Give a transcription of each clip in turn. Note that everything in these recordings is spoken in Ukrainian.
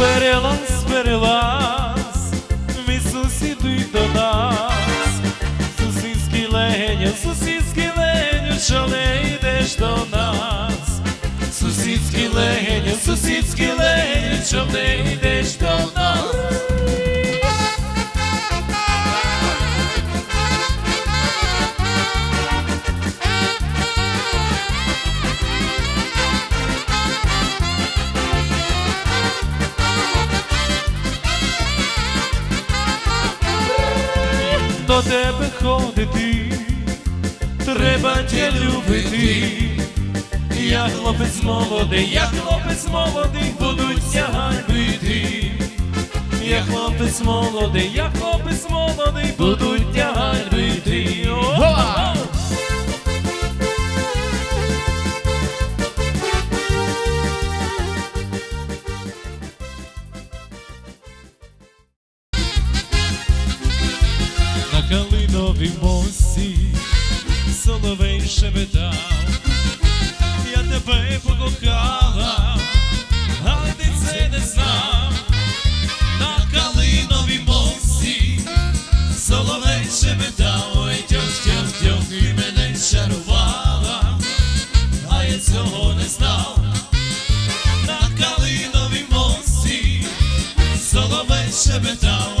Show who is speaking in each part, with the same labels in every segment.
Speaker 1: Перелаз, перелаз, ми сусідуй до нас. Сусідський легеню, сусідський легеню, що не йдеш до нас. Сусідський легеню, сусідський легеню, що не йдеш До тебе ходити, треба тебе любити. Я хлопець молодий, я хлопець молодий, будуть ганьбити, бити. Я хлопець молодий, я хлопець молодий, будуть На калиновій мості соловей шебетав, я тебе покохала, а ти це не знав. На калиновій мості соловей шебетав, ой тьох, тьох, тьох, і мене чарувала, а я цього не знав. На калиновій мості соловей шебетав,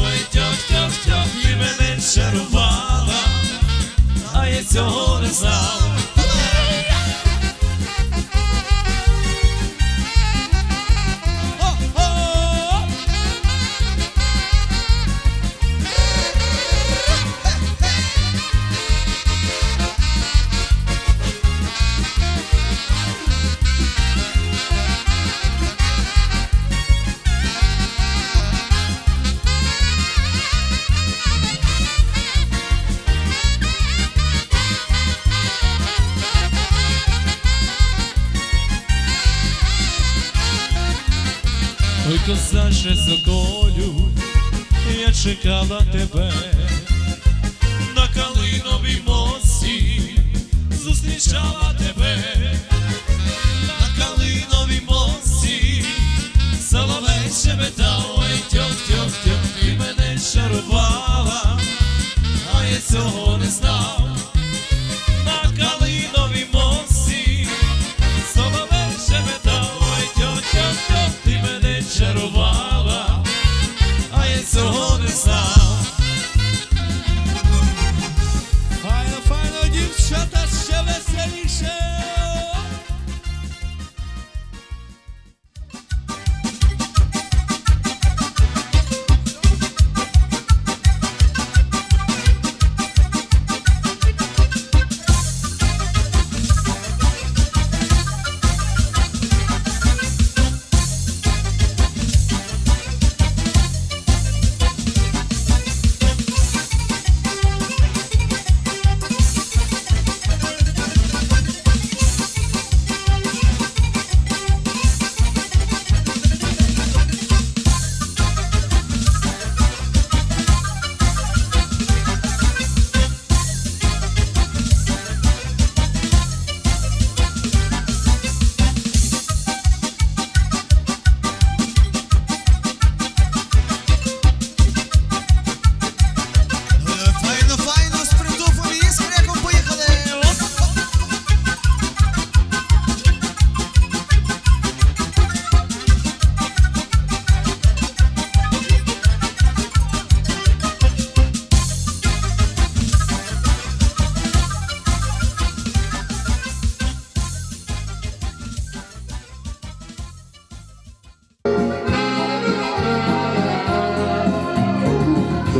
Speaker 1: цього не знав. Ой, соколю, я чекала тебе на калиновій мості, зустрічала тебе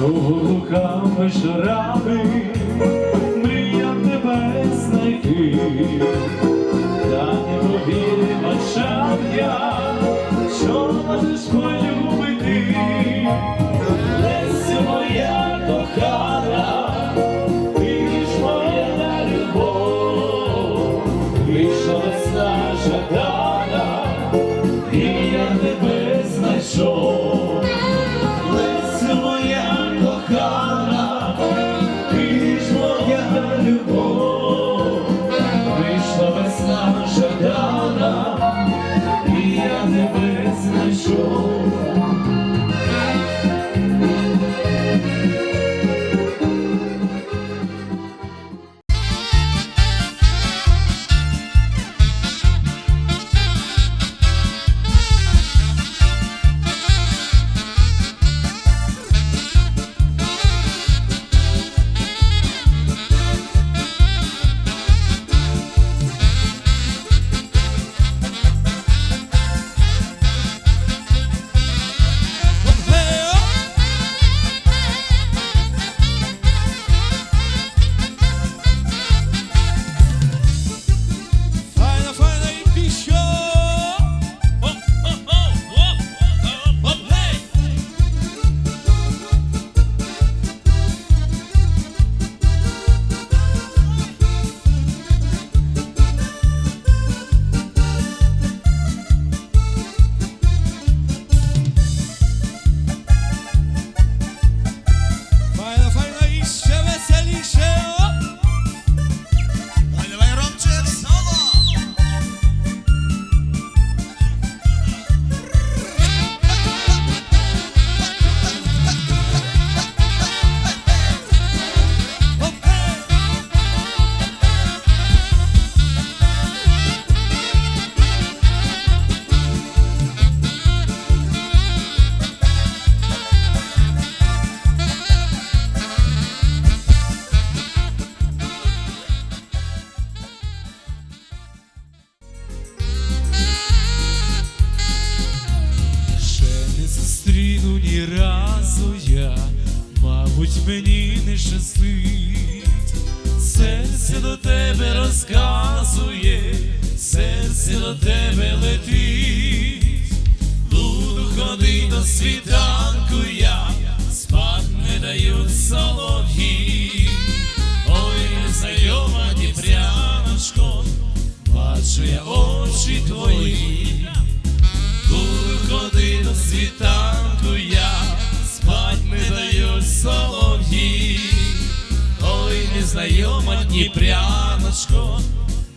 Speaker 1: Довго шрами мріяв тебе знайти, та не повірив очам я, спить, серце до тебе розказує, серце до тебе летить, буду ходить до світанку я, спать не даю соло. знайома Дніпряночко,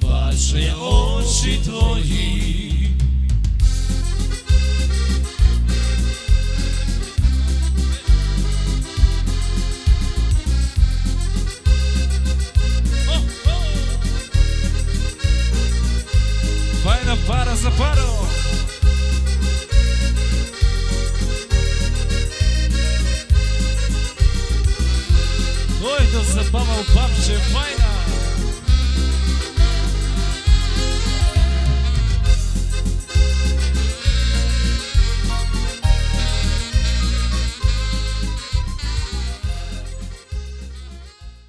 Speaker 1: бачу я очі твої.